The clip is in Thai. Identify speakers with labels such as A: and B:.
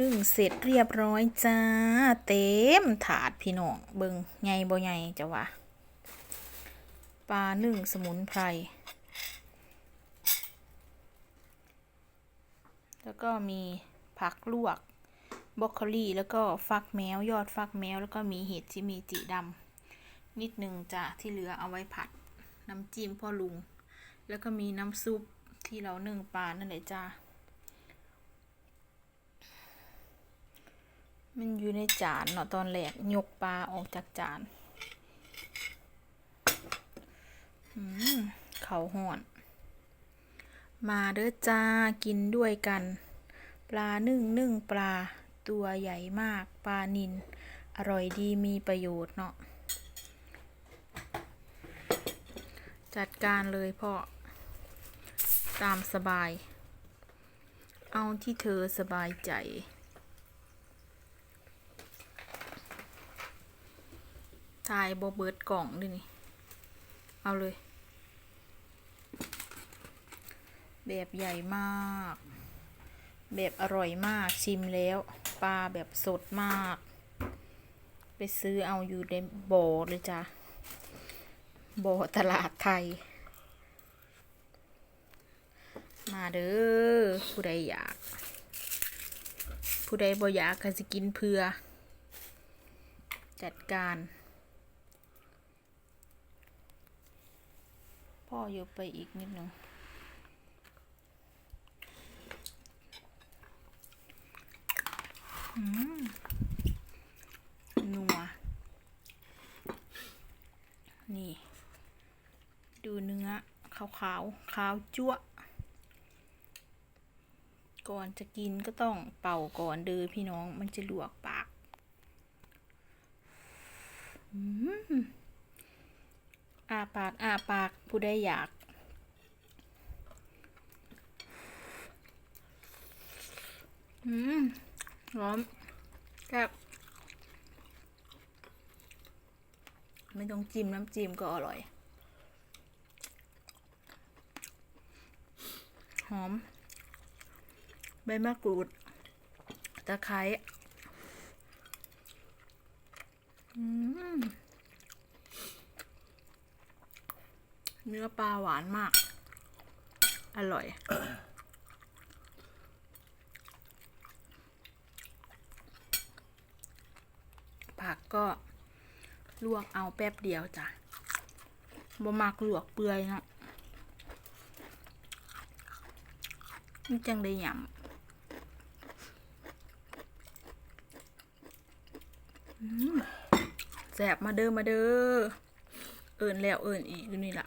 A: นึ่งเสร็จเรียบร้อยจ้า เต็มถาดพี่น้องเบิงใหญ่บ่ใหญ่จะว่าปลานึ่งสมุนไพร แล้วก็มีผักลวกบรอกโคลีแล้วก็ฟักแมวยอดฟักแมว แล้วก็มีเห็ดที่มีจิดำนิดนึงจ้ะที่เหลือเอาไว้ผัด น้ำจิ้มพ่อลุง แล้วก็มีน้ำซุปที่เรานึ่งปลานั่นแหละจ้า มันอยู่ในจานเนาะตอนแรกยกปลาออกจากจานเขาห่อน มาเด้อจ้ากินด้วยกัน ปลานึ่งนึ่งปลาตัวใหญ่มากปลานิน อร่อยดีมีประโยชน์เนาะจัดการเลยพ่อ ตามสบาย เอาที่เธอสบายใจ ทายบอเบิร์ดกล่องด้วยนี่ เอาเลย แบบใหญ่มาก แบบอร่อยมากชิมแล้ว ปลาแบบสดมาก ไปซื้อเอาอยู่ในบ่อเลยจ้ะบ่อตลาดไทย มาเด้อผู้ใดอยาก ผู้ใดบ่อยากก็จะกินเพื่อ จัดการ พ่อยกไปอีกนิดหนึ่งอืมนัว นี่ ดูเนื้อขาวขาวๆขาวจั่วก่อนจะกินก็ต้องเป่าก่อนเด้อพี่น้องมันจะลวกปาก อืม อาปากอาปากผู้ใดอยากอืมร้อนแซ่บไม่ต้องจิ้มน้ำจิ้มก็อร่อย หอม ใบมะกรูด ตะไคร้อืม เนื้อปลาหวานมาก อร่อย ผักก็ลวกเอาแป๊บเดียวจ้ะบ่มักลวกเปื่อยเนาะนี่จังได้ยำแสบมาเด้อมาเด้อเอิญแล้วเอิญอีกอยู่นี่ล่ะ